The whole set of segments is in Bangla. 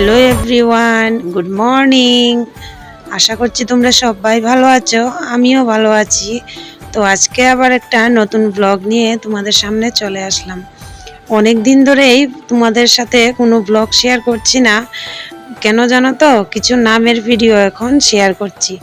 হ্যালো এভরিওয়ান গুড মর্নিং আশা করছি তোমরা সবাই ভালো আছো, আমিও ভালো আছি। তো আজকে আবার একটা নতুন ব্লগ নিয়ে তোমাদের সামনে চলে আসলাম। অনেক দিন ধরেই তোমাদের সাথে কোনো ব্লগ শেয়ার করছি না। কেন জানো তো, কিছু নামের ভিডিও এখন শেয়ার করছি।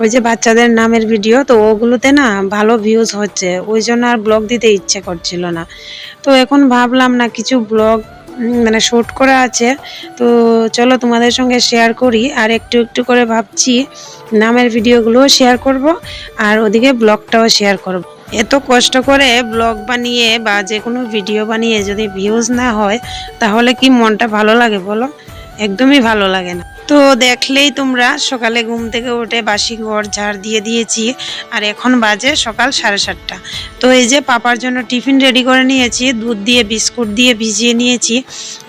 ওই যে বাচ্চাদের নামের ভিডিও তো ওগুলোতে না ভালো ভিউজ হচ্ছে। ওই জন্য আর ব্লগ দিতে ইচ্ছে করছিল না। তো এখন ভাবলাম না কিছু ব্লগ মানে শ্যুট করা আছে। তো চলো তোমাদের সঙ্গে শেয়ার করি। আর একটু একটু করে ভাবছি, নামের ভিডিওগুলোও শেয়ার করব আর ওদিকে ব্লগটাও শেয়ার করব। এত কষ্ট করে ব্লগ বানিয়ে বা যে কোনো ভিডিও বানিয়ে যদি ভিউজ না হয়, তাহলে কি মনটা ভালো লাগে বলো? একদমই ভালো লাগে না। তো দেখলেই তোমরা সকালে ঘুম থেকে উঠে বাসি ঘর ঝাড় দিয়ে দিয়েছি, আর এখন বাজে সকাল সাড়ে সাতটা। তো এই যে পাপার জন্য টিফিন রেডি করে নিয়েছি, দুধ দিয়ে, বিস্কুট দিয়ে ভিজিয়ে নিয়েছি,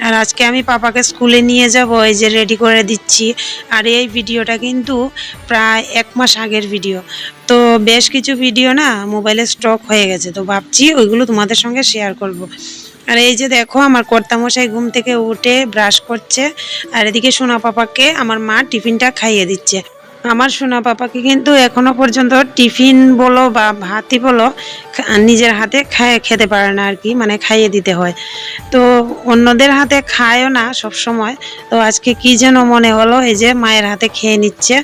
আর আজকে আমি পাপাকে স্কুলে নিয়ে যাব, এই যে রেডি করে দিচ্ছি, আর এই ভিডিওটা কিন্তু প্রায় এক মাস আগের ভিডিও। তো বেশ কিছু ভিডিও না মোবাইলে স্টক হয়ে গেছে, তো ভাবছি ওইগুলো তোমাদের সঙ্গে শেয়ার করব। আর এই যে দেখো, আমার কর্তামশাই ঘুম থেকে উঠে ব্রাশ করছে। আর এদিকে সোনা পাপাকে আমার মা টিফিনটা খাইয়ে দিচ্ছে। আমার সোনা পাপাকে কিন্তু এখনও পর্যন্ত টিফিন বলো বা ভাতই বলো নিজের হাতে খায়, খেতে পারে না আর কি মানে খাইয়ে দিতে হয়। তো অন্যদের হাতে খায়ও না সব সময়। তো আজকে কি যেন মনে হলো, এই যে মায়ের হাতে খেয়ে নিচ্ছে।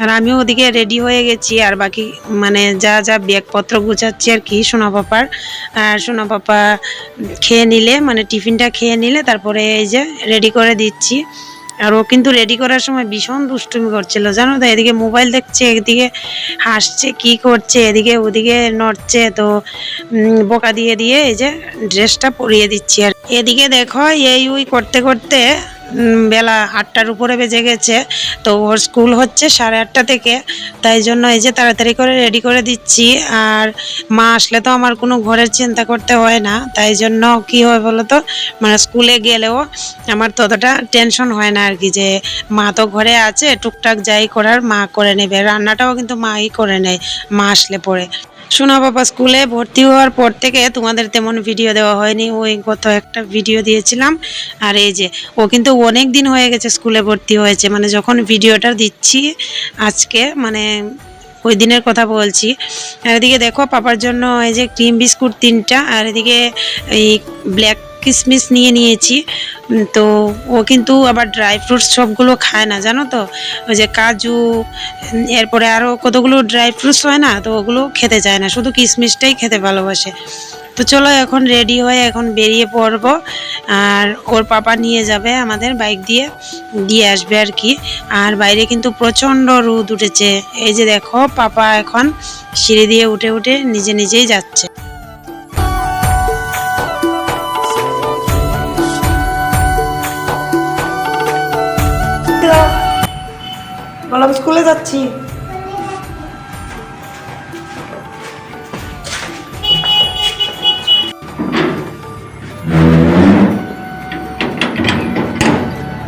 আর আমিও ওদিকে রেডি হয়ে গেছি, আর বাকি মানে যা যা ব্যাগপত্র গুছাচ্ছি আর কি সোনা পাপার। আর সোনা পাপা খেয়ে নিলে মানে টিফিনটা খেয়ে নিলে, তারপরে এই যে রেডি করে দিচ্ছি। আর ও কিন্তু রেডি করার সময় ভীষণ দুষ্টুমি করছিল। জানো তো, এদিকে মোবাইল দেখছে, এদিকে হাসছে, কি করছে, এদিকে ওদিকে নড়ছে, তো বোকা দিয়ে দিয়ে এই যে ড্রেসটা পরিয়ে দিচ্ছি আর এদিকে দেখো, এই ওই করতে করতে বেলা আটটার উপরে বেজে গেছে। তো ওর স্কুল হচ্ছে সাড়ে আটটা থেকে। তাই জন্য এই যে তাড়াতাড়ি করে রেডি করে দিচ্ছি। আর মা আসলে তো আমার কোনো ঘরের চিন্তা করতে হয় না। তাই জন্য কি হয় বলো তো? মানে স্কুলে গেলেও আমার ততটা টেনশন হয় না আর কি যে মা তো ঘরে আছে, টুকটাক যাই করার মা করে নেবে। রান্নাটাও কিন্তু মাই করে নেয়, মা আসলে পরে। সোনা বাবা স্কুলে ভর্তি হওয়ার পর থেকে তোমাদের তেমন ভিডিও দেওয়া হয়নি। ওই গত একটা ভিডিও দিয়েছিলাম। আর এই যে, ও কিন্তু অনেক দিন হয়ে গেছে স্কুলে ভর্তি হয়েছে। মানে যখন ভিডিওটা দিচ্ছি আজকে মানে ওই দিনের কথা বলছি। আর এদিকে দেখো, পাপার জন্য এই যে ক্রিম বিস্কুট তিনটা, আর এদিকে এই ব্ল্যাক কিসমিস নিয়ে নিয়েছি। তো ও কিন্তু আবার ড্রাই ফ্রুটস সবগুলো খায় না, জানো তো? ওই যে কাজু, এরপরে আরও কতগুলো ড্রাই ফ্রুটস হয় না, তো ওগুলো খেতে চায় না, শুধু কিশমিশটাই খেতে ভালোবাসে। তো চলো এখন রেডি হয়ে এখন বেরিয়ে পড়ব, আর ওর পাপা নিয়ে যাবে আমাদের বাইক দিয়ে দিয়ে আসবে আর কি। আর বাইরে কিন্তু প্রচণ্ড রোদ উঠেছে, এই যে দেখো, পাপা এখন সিঁড়ি দিয়ে উঠে উঠে নিজে নিজেই যাচ্ছে। বললাম স্কুলে যাচ্ছি।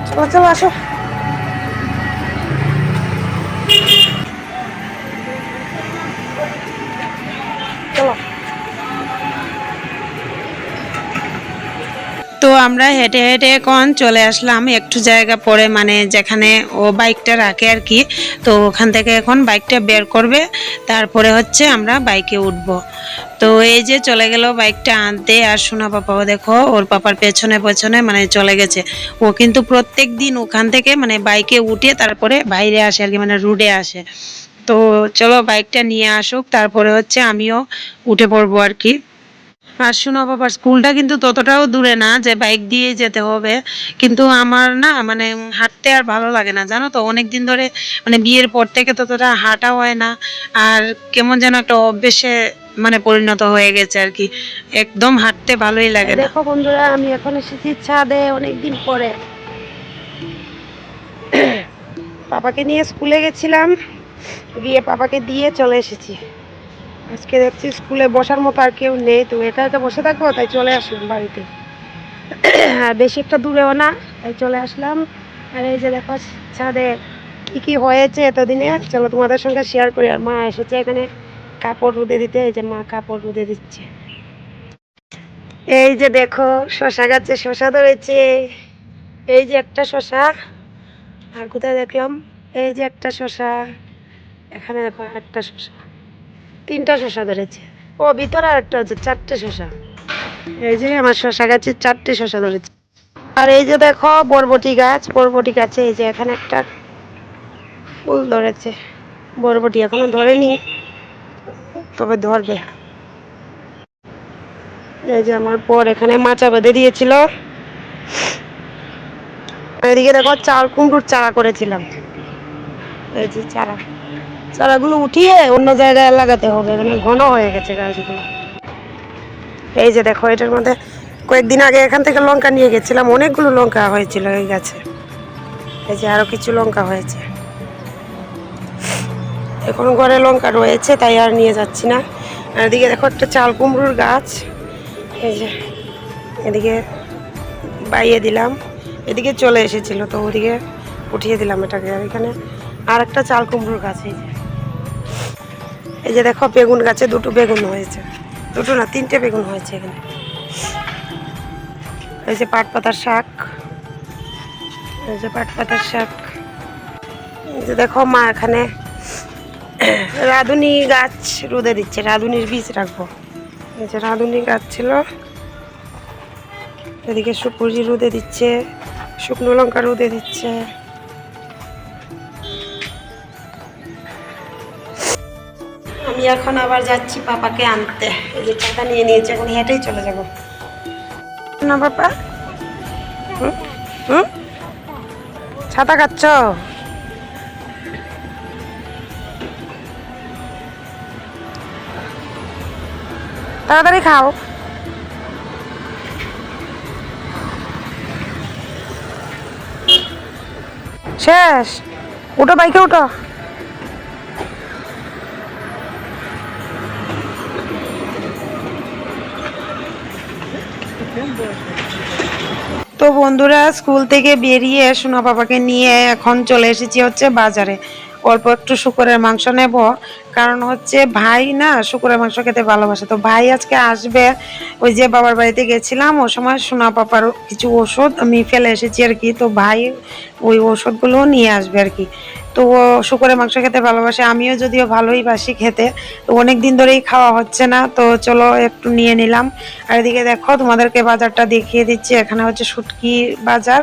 চলো চলো আসো। তো আমরা হেঁটে হেঁটে এখন চলে আসলাম একটু জায়গা পরে মানে যেখানে ও বাইকটা রাখে আর কি। তো ওখান থেকে এখন বাইকটা বের করবে, তারপরে হচ্ছে আমরা বাইকে উঠবো। তো এই যে চলে গেল বাইকটা আনতে, আর সোনা পাপাও দেখো, ওর পাপার পেছনে পেছনে মানে চলে গেছে। ও কিন্তু প্রত্যেক দিন ওখান থেকে মানে বাইকে উঠে তারপরে বাইরে আসে আর কি মানে রুডে আসে। তো চলো বাইকটা নিয়ে আসুক, তারপরে হচ্ছে আমিও উঠে পড়ব আর কি। শোনো বাবার স্কুলটা কিন্তু ততটাও দূরে না যে বাইক দিয়ে যেতে হবে। কিন্তু আমার না মানে হাঁটতে আর ভালো লাগে না, জানো তো? অনেক দিন ধরে মানে বিয়ের পর থেকে ততটা হাঁটা হয় না। আর কেমন যেন একটা অভ্যেসে মানে পরিণত হয়ে গেছে আর কি। একদম হাঁটতে ভালোই লাগে দেখো বন্ধুরা, আমি এখন এসেছি ছাদে অনেকদিন পরে। পাপাকে নিয়ে স্কুলে গেছিলাম। গিয়ে পাপাকে দিয়ে চলে এসেছি। আজকে দেখছি স্কুলে বসার মতো আর কেউ নেই, তো একা একা বসে থাকব, তাই চলে আসলাম বাড়িতে। আর বেশি একটা দূরেও না, তাই চলে আসলাম। আর এই যে দেখো, ছাদে কি কি হয়েছে এতদিনে, চলো তোমাদের সঙ্গে শেয়ার করি। আর মা এসেছে এখানে কাপড় রুদে দিতে, এই যে মা কাপড় রুদে দিচ্ছে। এই যে দেখো, শশা গাছে শশা ধরেছে। এই যে একটা শশা, আর কোথায় দেখলাম? এই যে একটা শশা, এখানে দেখো একটা শশা। তিনটা শশা ধরেছে। ও, ভিতরে আর একটা হচ্ছে চারটে শশা এই যে আমার শশা গাছে চারটে শশা ধরেছে। আর এই যে দেখো, বরবটি গাছ, বরবটি গাছে এই যে এখানে একটা ফুল ধরেছে। বরবটি এখনও ধরেনি, তবে ধরবে। এই যে আমার পর এখানে মাচা বেঁধে দিয়েছিল। এদিকে দেখো চাল কুমড়োর চারা করেছিলাম। এই যে চারা। চারাগুলো উঠিয়ে অন্য জায়গায় লাগাতে হবে মানে ঘন হয়ে গেছে গাছগুলো। এই যে দেখো, এটার মধ্যে কয়েকদিন আগে এখান থেকে লঙ্কা নিয়ে গেছিলাম, অনেকগুলো লঙ্কা হয়েছিল এই গাছে। এই যে আরও কিছু লঙ্কা হয়েছে। এখন ঘরে লঙ্কা রয়েছে, তাই আর নিয়ে যাচ্ছি না। এদিকে দেখো একটা চাল কুমড়োর গাছ। এই যে, এদিকে বাইয়ে দিলাম। এদিকে চলে এসেছিল, তো ওদিকে উঠিয়ে দিলাম এটাকে, আর এখানে আর একটা চাল কুমড়োর গাছ, এই যে। এই যে দেখো বেগুন গাছে দুটো বেগুন হয়েছে। দুটো না, তিনটে বেগুন হয়েছে এখানে। এই যে পাট পাতার শাক। এই যে পাট পাতার শাক। এই যে দেখো মা এখানে রাঁধুনি গাছ রোদে দিচ্ছে। রাঁধুনির বীজ রাখব। এই যে রাঁধুনি গাছ ছিল। এদিকে সুপুরি রোদে দিচ্ছে, শুকনো লঙ্কা রোদে দিচ্ছে। আমি এখন আবার যাচ্ছি পাপাকে আনতে। এই যে টাকা নিয়ে নিয়েছে, এখন হেঁটেই চলে যাব। না, পাপা? হুম? ছাতা খাচ্ছ? তাড়াতাড়ি খাও। শেষ। উঠো বাইকে, উঠো। বন্ধুরা, স্কুল থেকে বেরিয়ে সোনা বাবাকে নিয়ে। এখন চলে এসেছি হচ্ছে বাজারে। অল্প একটু শুকুরের মাংস নেব। কারণ হচ্ছে ভাই না শুকুরের মাংস খেতে ভালোবাসে। তো ভাই আজকে আসবে। ওই যে বাবার বাড়িতে গেছিলাম ও সময় সোনা পাপার কিছু ওষুধ আমি ফেলে এসেছি আর কি। তো ভাই ওই ওষুধগুলো নিয়ে আসবে আর কি। তো শুকরের মাংস খেতে ভালোবাসে, আমিও যদিও ভালোই বাসি খেতে, তো অনেক দিন ধরেই খাওয়া হচ্ছে না, তো চলো একটু নিয়ে নিলাম। আর এদিকে দেখো, তোমাদেরকে বাজারটা দেখিয়ে দিচ্ছি, এখানে হচ্ছে শুটকি বাজার,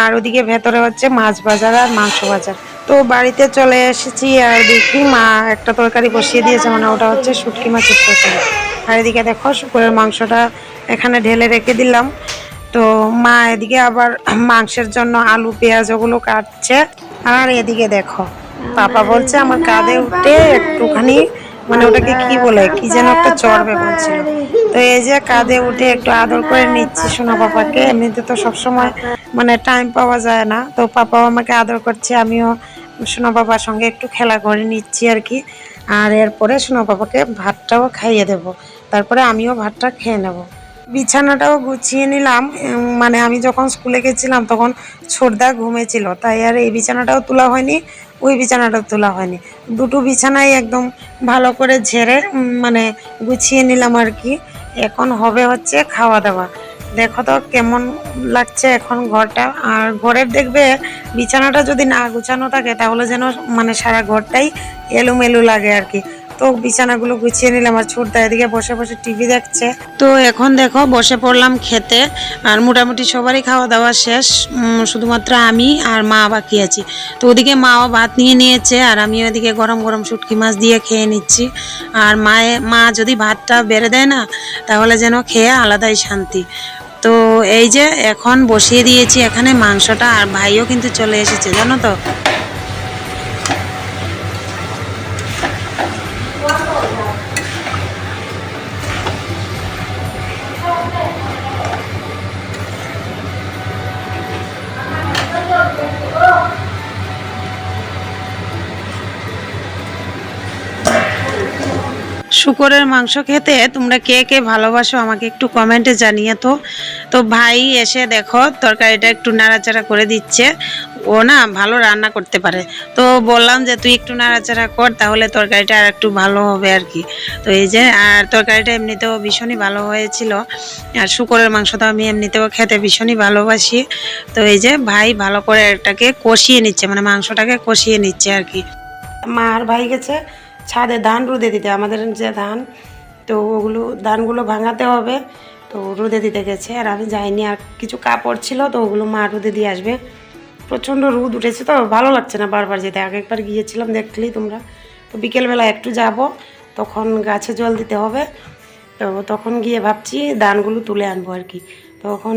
আর ওদিকে ভেতরে হচ্ছে মাছ বাজার আর মাংস বাজার। তো বাড়িতে চলে এসেছি, আর দেখি মা একটা তরকারি বসিয়ে দিয়েছে মানে ওটা হচ্ছে শুটকি মাছের তরকারি। আর এদিকে দেখো, শুকুরের মাংসটা এখানে ঢেলে রেখে দিলাম। তো মা এদিকে আবার মাংসের জন্য আলু, পেঁয়াজ, ওগুলো কাটছে। আর এদিকে দেখো পাপা বলছে আমার কাঁধে উঠে একটুখানি মানে ওটাকে কি বলে কি যেন একটা চড়বে বলছিল তো এই যে কাঁধে উঠে একটু আদর করে নিচ্ছি সোনা পাপাকে এমনিতে তো সবসময় মানে টাইম পাওয়া যায় না। তো পাপাও আমাকে আদর করছে আমিও সোনা পাপার সঙ্গে একটু খেলা করে নিচ্ছি আর কি। আর এরপরে সোনা পাপাকে ভাতটাও খাইয়ে দেব তারপরে আমিও ভাতটা খেয়ে নেব। বিছানাটাও গুছিয়ে নিলাম। মানে আমি যখন স্কুলে গেছিলাম তখন ছোটদা ঘুমেছিল। তাই আর এই বিছানাটাও তোলা হয়নি, ওই বিছানাটাও তোলা হয়নি। দুটো বিছানাই একদম ভালো করে ঝেড়ে মানে গুছিয়ে নিলাম আর কি। এখন হবে হচ্ছে খাওয়া দাওয়া দেখো তো কেমন লাগছে এখন ঘরটা। আর ঘরের দেখবে বিছানাটা যদি না গুছানো থাকে তাহলে যেন মানে সারা ঘরটাই এলোমেলো লাগে আর কি। তো বিছানাগুলো গুছিয়ে নিলাম আর ছোটদা এদিকে বসে বসে টিভি দেখছে। তো এখন দেখো, বসে পড়লাম খেতে আর মোটামুটি সবারই খাওয়া দাওয়া শেষ শুধুমাত্র আমি আর মা বাকি আছি। তো ওদিকে মাও ভাত নিয়ে নিয়েছে আর আমি ওদিকে গরম গরম শুটকি মাছ দিয়ে খেয়ে নিচ্ছি। আর মায়ে, মা যদি ভাতটা বেড়ে দেয় না, তাহলে যেন খেয়ে আলাদাই শান্তি। তো এই যে এখন বসিয়ে দিয়েছি এখানে মাংসটা আর ভাইও কিন্তু চলে এসেছে, জানো তো? শুকরের মাংস খেতে তোমরা কে কে ভালোবাসো আমাকে একটু কমেন্টে জানিয়ে তো। তো ভাই এসে দেখো, তরকারিটা একটু নাড়াচাড়া করে দিচ্ছে। ও না ভালো রান্না করতে পারে। তো বললাম যে তুই একটু নাড়াচাড়া কর, তাহলে তরকারিটা আর একটু ভালো হবে আর কি। তো এই যে, আর তরকারিটা এমনিতেও ভীষণই ভালো হয়েছিল। আর শুকরের মাংস তো আমি এমনিতেও খেতে ভীষণই ভালোবাসি। তো এই যে ভাই ভালো করে এটাকে কষিয়ে নিচ্ছে মানে মাংসটাকে কষিয়ে নিচ্ছে আর কি। মা আর ভাই গেছে ছাদে ধান রোদে দিতে, আমাদের যে ধান, তো ওগুলো ধানগুলো ভাঙাতে হবে, তো রোদে দিতে গেছে, আর আমি যাইনি, আর কিছু কাপড় ছিল, তো ওগুলো মা রোদে দিয়ে আসবে। প্রচণ্ড রোদ উঠেছে তো, ভালো লাগছে না বারবার যেতে, আগে একবার গিয়েছিলাম দেখলেই তোমরা, তো বিকেলবেলা একটু যাব, তখন গাছে জল দিতে হবে, তো তখন গিয়ে ভাবছি ধানগুলো তুলে আনব আর কি। তখন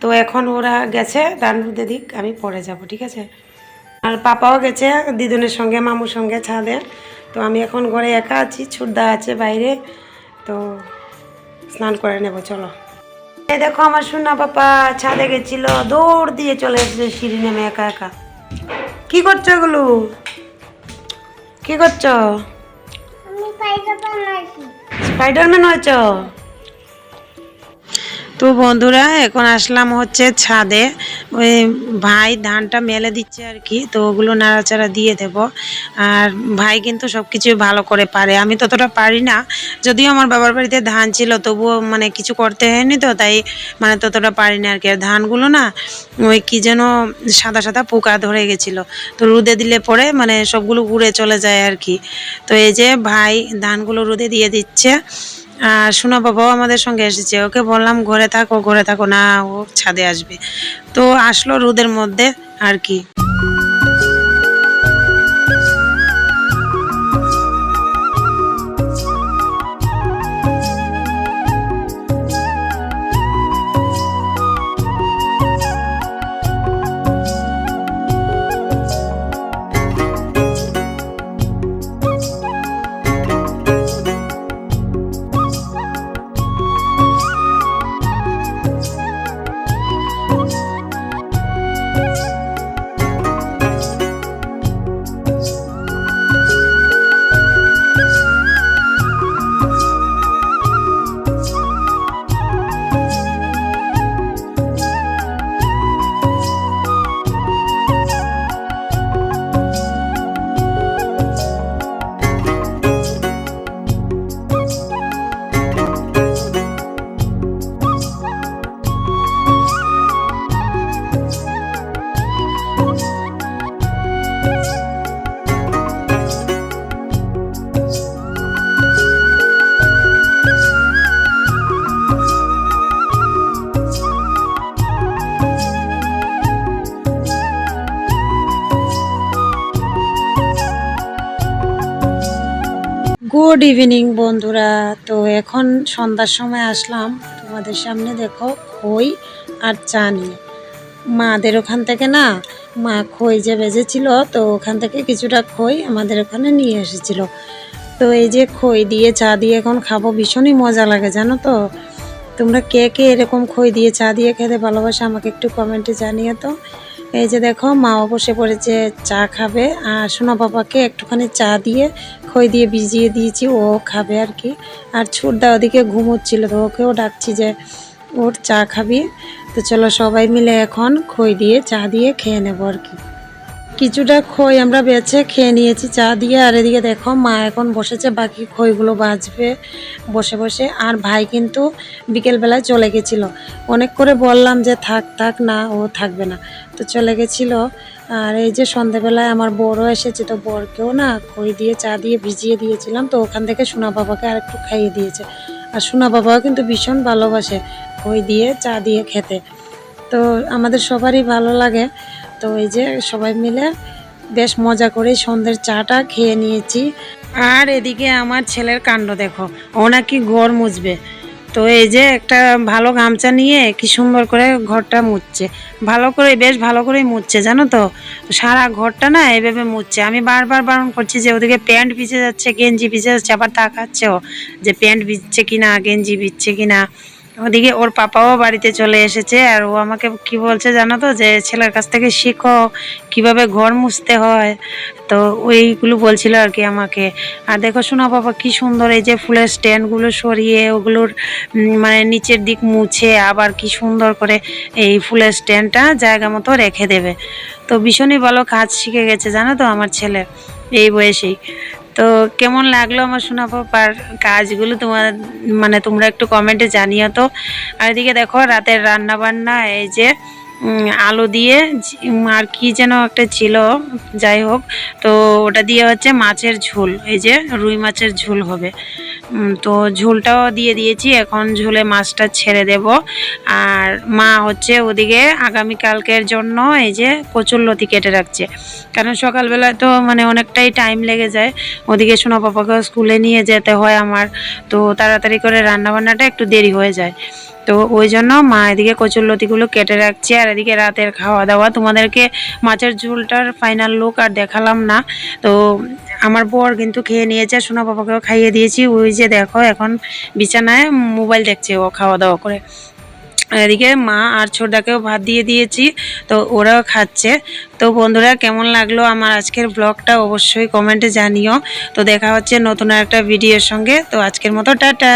তো এখন ওরা গেছে, ধান রুদে দিক, আমি পরে যাব, ঠিক আছে? আর পাপাও গেছে, দিদুনের সঙ্গে, মামুর সঙ্গে ছাদে তো আমি এখন ঘরে একা আছি ছুটদা আছে বাইরে তো স্নান করে নেব চলো। এই দেখো আমার সোনা পাপা ছাদে গেছিল দৌড় দিয়ে চলে এসেছে সিঁড়ি নেমে একা একা। কি করছ এগুলো? কি করছ? স্পাইডারম্যান হয়েছ? তো বন্ধুরা, এখন আসলাম হচ্ছে ছাদে। ওই ভাই ধানটা মেলে দিচ্ছে আর কি, তো ওগুলো নাড়াচাড়া দিয়ে দেব। আর ভাই কিন্তু সব কিছুই ভালো করে পারে। আমি ততটা পারি না, যদিও আমার বাবার বাড়িতে ধান ছিল, তবুও মানে কিছু করতে হয়নি তো, তাই মানে ততটা পারি না আর কি। আর ধানগুলো না, ওই কি যেন সাদা সাদা পোকা ধরে গেছিল। তো রোদে দিলে পরে মানে সবগুলো উড়ে চলে যায় আর কি। তো এই যে ভাই ধানগুলো রোদে দিয়ে দিচ্ছে। আর সোনা বাবাও আমাদের সঙ্গে এসেছে। ওকে বললাম, ঘরে থাকো ঘরে থাকো। না, ও ছাদে আসবে। তো আসলো রোদের মধ্যে, আর কি। গুড ইভিনিং বন্ধুরা। তো এখন সন্ধ্যার সময় আসলাম। তোমাদের সামনে দেখো খই আর চা নিয়ে। মাদের ওখান থেকে না, মা খই যে বেজেছিল, তো ওখান থেকে কিছুটা খই আমাদের ওখানে নিয়ে এসেছিল। তো এই যে খই দিয়ে চা দিয়ে এখন খাব, ভীষণই মজা লাগে, জানো তো? তোমরা কে কে এরকম খই দিয়ে চা দিয়ে খেতে ভালোবাসো, আমাকে একটু কমেন্টে জানিয়ে তো এই যে দেখো মা বসে পড়েছে, চা খাবে। আর সোনা বাবাকে একটুখানি চা দিয়ে, খই দিয়ে ভিজিয়ে দিয়েছি, ও খাবে আর কি। আর ছুটদা ওদিকে ঘুমোচ্ছিল তো ওকেও ডাকছি যে, ওর চা খাবি? তো চলো সবাই মিলে এখন খই দিয়ে, চা দিয়ে খেয়ে নেব আর কি। কিছুটা খই আমরা বেছে খেয়ে নিয়েছি, চা দিয়ে। আর এদিকে দেখো, মা এখন বসেছে, বাকি খইগুলো বাঁচবে বসে বসে। আর ভাই কিন্তু বিকেলবেলায় চলে গেছিল। অনেক করে বললাম যে, থাক থাক, না, ও থাকবে না। তো চলে গেছিল। আর এই যে সন্ধেবেলায় আমার বড় এসেছে, তো বরকেও না খই দিয়ে, চা দিয়ে ভিজিয়ে দিয়েছিলাম। তো ওখান থেকে সোনা বাবাকে আর একটু খাইয়ে দিয়েছে। আর সোনা বাবাও কিন্তু ভীষণ ভালোবাসে খই দিয়ে, চা দিয়ে খেতে। তো আমাদের সবারই ভালো লাগে। তো এই যে সবাই মিলে বেশ মজা করে সন্ধ্যের চাটা খেয়ে নিয়েছি। আর এদিকে আমার ছেলের কাণ্ড দেখো, ও নাকি ঘর মুছবে। তো এই যে একটা ভালো গামছা নিয়ে কি সুন্দর করে ঘরটা মুছছে। ভালো করে, বেশ ভালো করেই মুছছে, জানো তো? সারা ঘরটা না এভাবে মুছছে। আমি বারবার বারণ করছি যে ওদিকে প্যান্ট ভিজে যাচ্ছে, গেঞ্জি ভিজে যাচ্ছে, আবার তাকাচ্ছেও যে প্যান্ট ভিজছে কিনা, গেঞ্জি ভিজছে কিনা। ওদিকে ওর পাপাও বাড়িতে চলে এসেছে আর ও আমাকে কি বলছে জানো তো, যে ছেলের কাছ থেকে শিখো কীভাবে ঘর মুছতে হয়। তো ওইগুলো বলছিল আর কি আমাকে। আর দেখো শোনা বাবা কি সুন্দর, এই যে ফুলের স্ট্যান্ডগুলো সরিয়ে ওগুলোর মানে নিচের দিক মুছে আবার কি সুন্দর করে এই ফুলের স্ট্যান্ডটা জায়গা মতো রেখে দেবে। তো ভীষণই ভালো কাজ শিখে গেছে জানো তো আমার ছেলে, এই বয়সেই। তো কেমন লাগল আমার শোনা পাপার কাজগুলো তোমার মানে তোমরা একটু কমেন্টে জানিও তো। আর এদিকে দেখো, রাতের রান্না বান্না এই যে আলো দিয়ে আর কি যেন একটা ছিল, যাই হোক। তো ওটা দিয়ে হচ্ছে মাছের ঝোল, এই যে, রুই মাছের ঝোল হবে। তো ঝোলটাও দিয়ে দিয়েছি। এখন ঝোলে মাছটা ছেড়ে দেব। আর মা হচ্ছে ওদিকে আগামীকালকের জন্য এই যে কচুরলতি কেটে রাখছে। কারণ সকালবেলায় তো মানে অনেকটাই টাইম লেগে যায়। ওদিকে সোনা পাপাকে স্কুলে নিয়ে যেতে হয় আমার। তো তাড়াতাড়ি করে রান্নাবান্নাটা একটু দেরি হয়ে যায়। তো ওই জন্য মা এদিকে কচুরলতিগুলো কেটে রাখছে, আর এদিকে রাতের খাওয়া দাওয়া তোমাদেরকে মাছের ঝোলটার ফাইনাল লুক আর দেখালাম না। তো আমার বর কিন্তু খেয়ে নিয়েছে সোনা বাবাকেও খাইয়ে দিয়েছি। ওই যে দেখো, এখন বিছানায় মোবাইল দেখছে ও খাওয়া দাওয়া করে এদিকে মা আর ছোটাকেও ভাত দিয়ে দিয়েছি, তো ওরাও খাচ্ছে। তো বন্ধুরা, কেমন লাগল আমার আজকের ব্লগটা অবশ্যই কমেন্টে জানিও। তো দেখা হচ্ছে নতুন একটা ভিডিওর সঙ্গে। তো আজকের মতো, টাটা!